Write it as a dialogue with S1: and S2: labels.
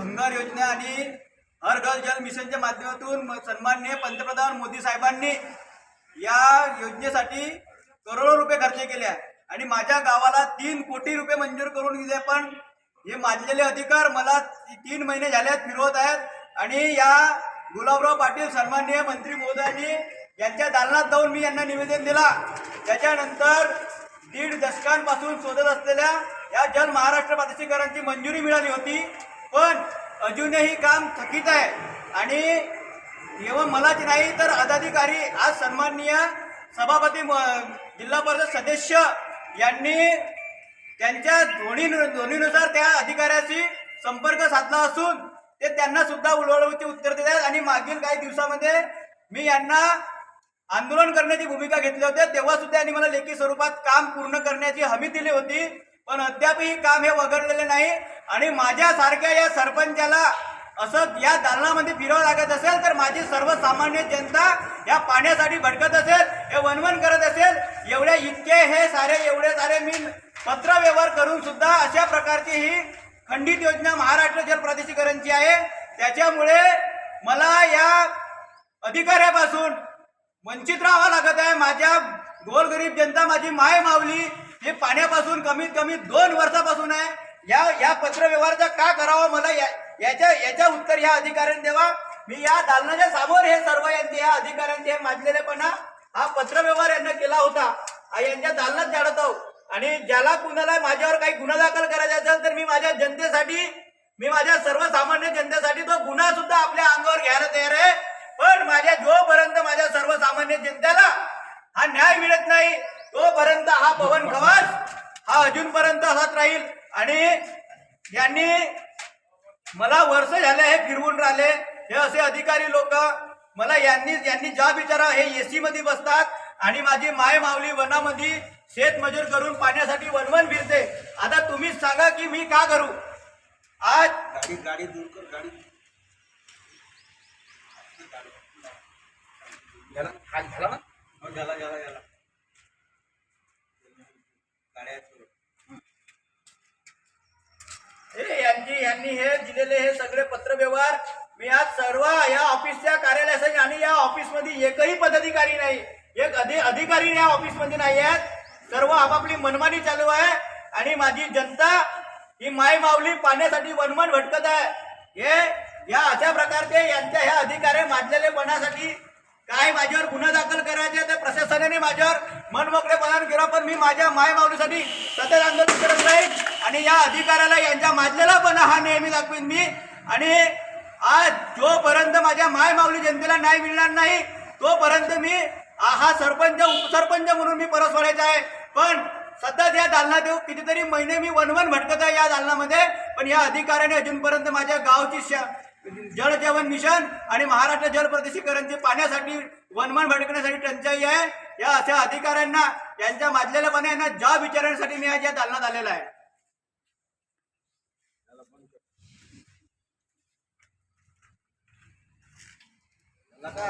S1: भंगार योजना आणि हर घर जल मिशनच्या माध्यमातून म- सन्माननीय पंतप्रधान मोदी साहेबांनी या योजनेसाठी करोडो रुपये खर्च केले आहे आणि माझ्या गावाला तीन कोटी रुपये मंजूर करून दिले पण हे मानलेले अधिकार मला ती- तीन महिने झाले आहेत फिरवत आहेत. आणि या गुलाबराव पाटील सन्माननीय मंत्री महोदयांनी यांच्या दालनात जाऊन मी यांना निवेदन दिला. त्याच्यानंतर दीड दशकांपासून शोधत असलेल्या या जल महाराष्ट्र प्रादेशिकरांची मंजुरी मिळाली होती. पण अजूनही काम थकीत आहे. आणि केवळ मलाच नाही तर पदाधिकारी आज सन्माननीय सभापती म- जिल्हा परिषद सदस्य यांनी त्यांच्या ध्वनी ध्वनीनुसार त्या अधिकाऱ्याशी संपर्क साधला असून ते त्यांना सुद्धा उलवळवती उत्तर देत आहेत. आणि मागील काही दिवसामध्ये मी यांना आंदोलन करण्याची भूमिका घेतली होती. तेव्हा सुद्धा यांनी मला लेखी स्वरूपात काम पूर्ण करण्याची हमी दिली होती. पण अद्यापही काम हे वगळलेले नाही. आणि माझ्यासारख्या या सरपंचाला असं या दालनामध्ये फिरावं लागत असेल तर माझी सर्वसामान्य जनता या पाण्यासाठी भटकत असेल हे वनवन करत असेल एवढ्या इतके हे सारे एवढे सारे मी पत्रव्यवहार करून सुद्धा अशा प्रकारची ही खंडित योजना महाराष्ट्र जल प्राधिकरणची आहे. त्याच्यामुळे मला या अधिकाऱ्यापासून वंचित राहावं लागत आहे. माझ्या गोरगरीब जनता माझी माय मावली हे पाण्यापासून कमीत कमी दोन वर्षापासून आहे. या या पत्रव्यवहाराचा का करावा मला या- याच्या याच्या उत्तर ह्या अधिकाऱ्यांनी द्यावा. मी या दालनाच्या समोर हे सर्व यांचे या अधिकाऱ्यांचे माजलेलेपणा हा पत्र व्यवहार यांना केला होता. यांच्या दालनात जाडत आहो आणि ज्याला कुणाला माझ्यावर काही गुन्हा दाखल करायचा असेल तर मी माझ्या जनतेसाठी मी माझ्या सर्वसामान्य जनतेसाठी तो गुन्हा सुद्धा आपल्या अंगावर घ्यायला तयार आहे. पण माझ्या जोपर्यंत माझ्या सर्वसामान्य जनतेला हा न्याय मिळत नाही तोपर्यंत हा पवन खवा हा अजूनपर्यंत असाच राहील. आणि यांनी मला वर्ष झाले हे फिरवून राहिले. हे असे अधिकारी लोक मला यांनी यांनी ज्या विचारा हे एसी मध्ये बसतात आणि माझी माय मावली वनामध्ये शेतमजूर करून पाण्यासाठी वनवन फिरते. आता तुम्हीच सांगा की मी का करू? आज
S2: गाडी गाडी दूर कर गाडी. झाला हा झाला ना.
S1: हो, झाला झाला झाला
S2: गाड्या आहेत पुढं.
S1: हे यांनी हे दिलेले हे सगळे पत्र व्यवहार मी आज सर्व या ऑफिसच्या कार्यालयासाठी आणि या ऑफिसमध्ये एकही पदाधिकारी नाही. एक अधि अधिकारी या ऑफिसमध्ये नाही आहेत. सर्व आपापली मनमानी चालू आहे आणि माझी जनता ही माय माऊली पाण्यासाठी वनमन भटकत आहे. हे या अशा प्रकारचे यांच्या ह्या अधिकारी माजलेलेपणासाठी काय माझ्यावर गुन्हा दाखल करायचे तर प्रशासनाने माझ्यावर मनमोकळेपणाने केला पण मी माझ्या माय माऊलीसाठी सतत आंदोलन करत नाही. आणि या अधिकाऱ्याला यांच्या माजलेलापणा हा नेहमी दाखवीन मी. आणि आज जोपर्यंत माझ्या माय माऊली जनतेला न्याय मिळणार नाही तोपर्यंत मी हा सरपंच उपसरपंच म्हणून मी परत सोडायचा आहे. पण सतत या दालनात येऊ कितीतरी महिने मी वनवन भटकत आहे या दालनामध्ये. पण या अधिकाऱ्याने अजूनपर्यंत माझ्या गावची श- जल जीवन मिशन आणि महाराष्ट्र जल प्रदूषीकरणचे पाण्यासाठी वनवन भटकण्यासाठी टंचाई आहे. या अशा अधिकाऱ्यांना यांच्या माजलेल्यापणे यांना जॉब विचारण्यासाठी मी आज या दालनात आलेला आहे.
S2: झाला का